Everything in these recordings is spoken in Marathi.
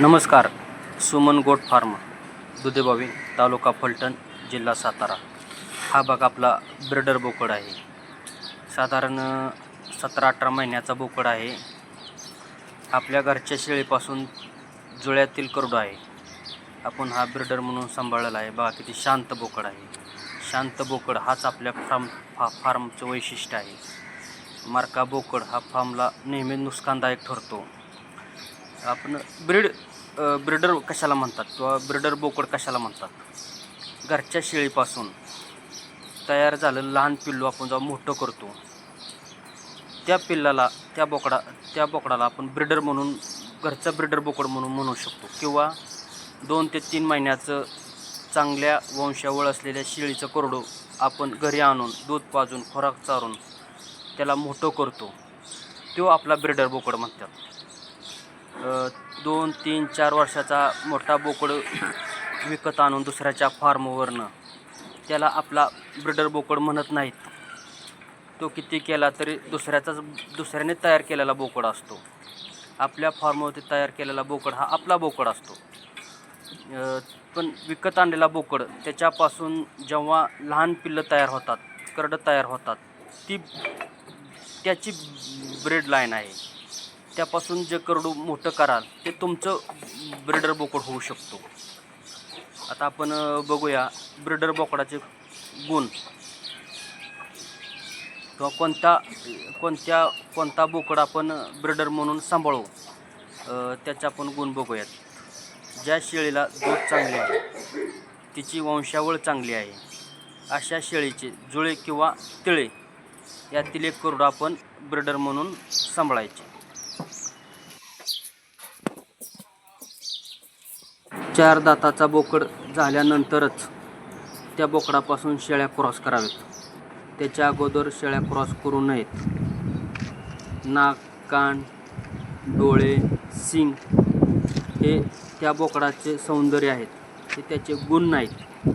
नमस्कार सुमन गोट फार्म दुधेबावी तालुका फलटण जिल्हा सातारा. हा भाग आपला ब्रिडर बोकड आहे. साधारण सतरा अठरा महिन्याचा बोकड आहे. आपल्या घरच्या शेळीपासून जुळ्यातील करडो आहे. आपण हा ब्रिडर म्हणून सांभाळलेला आहे. बघा किती शांत बोकड आहे. शांत बोकड हाच आपल्या फार्म फा फार्मचं वैशिष्ट्य आहे. मार्का बोकड हा फार्मला नेहमी नुकसानदायक ठरतो. आपण ब्रीड ब्रिडर कशाला म्हणतात? किंवा ब्रिडर बोकड कशाला म्हणतात? घरच्या शेळीपासून तयार झालं लहान पिल्लू आपण जेव्हा मोठं करतो त्या पिल्लाला त्या बोकडा त्या बोकडाला आपण ब्रिडर म्हणून घरचा ब्रिडर बोकड म्हणून म्हणू शकतो. किंवा दोन ते तीन महिन्याचं चांगल्या वंशावळ असलेल्या शेळीचं कोरडो आपण घरी आणून दूध पाजून खोराक चारून त्याला मोठं करतो तो आपला ब्रिडर बोकड म्हणतात. दोन तीन चार वर्षाचा मोठा बोकड विकत आणून दुसऱ्याच्या फार्मवरनं त्याला आपला ब्रिडर बोकड म्हणत नाहीत. तो किती केला तरी दुसऱ्याचाच दुसऱ्याने तयार केलेला बोकड असतो. आपल्या फार्मवरती तयार केलेला बोकड हा आपला बोकड असतो. पण विकत आणलेला बोकड त्याच्यापासून जेव्हा लहान पिल्लं तयार होतात करडं तयार होतात ती त्याची ब्रेड लाईन आहे. त्यापासून जे करडू मोठं कराल ते तुमचं ब्रिडर बोकड होऊ शकतो. आता आपण बघूया ब्रिडर बोकडाचे गुण. किंवा कोणता कोणत्या कोणता बोकड आपण ब्रिडर म्हणून सांभाळू? त्याचे आपण गुण बघूयात. ज्या शेळीला दूध चांगले आहे तिची वंशावळ चांगली आहे अशा शेळीचे जुळे किंवा तिळे यातील एक करडू आपण ब्रिडर म्हणून सांभाळायचे. चार दाताचा बोकड झाल्यानंतरच त्या बोकडापासून शेळ्या क्रॉस कराव्यात. त्याच्या अगोदर शेळ्या क्रॉस करू नयेत. नाक कान डोळे सिंग हे त्या बोकडाचे सौंदर्य आहेत. हे त्याचे गुण नाहीत.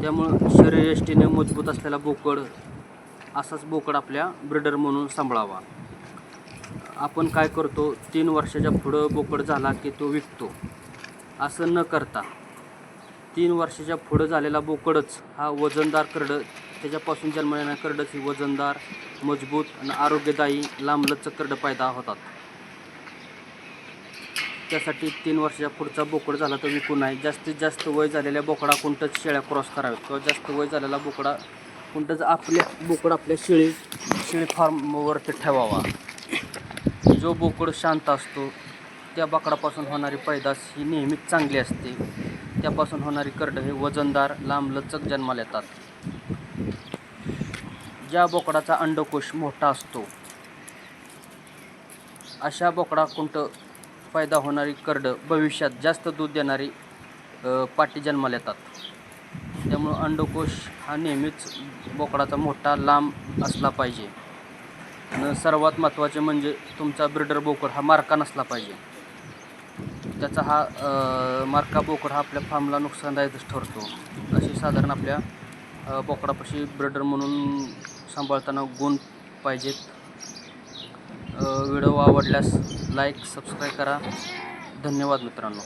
त्यामुळं शरीरयष्टीने मजबूत असलेला बोकड असाच बोकड आपल्या ब्रिडर म्हणून सांभाळावा. आपण काय करतो तीन वर्षाच्या पुढं बोकड झाला की तो विकतो. असं न करता. तीन वर्षाच्या पुढं झालेला बोकडच हा वजनदार करडं त्याच्यापासून जन्मलेल्या करडच ही वजनदार मजबूत आणि आरोग्यदायी लांबलचक करडं पैदा होतात. त्यासाठी तीन वर्षाच्या पुढचा बोकड झाला तर विकू नाही. जास्तीत जास्त वय झालेल्या बोकडा कोणतंच शेळ्या क्रॉस कराव्यात. किंवा जास्त वय झालेला बोकडा कोणतंच आपल्या बोकड आपल्या शेळी शेळी फार्मवरती ठेवावा. जो बोकड शांत असतो त्या बोकडापासून होणारी पैदास ही नेहमीच चांगली असते. त्यापासून होणारी करडं हे वजनदार लांबलचक जन्माला येतात. ज्या बोकडाचा अंडकोश मोठा असतो अशा बोकडा पैदा होणारी करडं भविष्यात जास्त दूध देणारी पाटी जन्माला येतात. त्यामुळं अंडकोश हा नेहमीच बोकडाचा मोठा लांब असला पाहिजे. आणि सर्वात महत्त्वाचे म्हणजे तुमचा ब्रिडर बोकड हा मार्का नसला पाहिजे. त्याचा हा मार्का बोकड हा आपल्या फार्मला नुकसानदायकच ठरतो. अशी साधारण आपल्या बोकडापाशी ब्रिडर म्हणून सांभाळताना गुण पाहिजेत. व्हिडिओ आवडल्यास लाईक सबस्क्राईब करा. धन्यवाद मित्रांनो.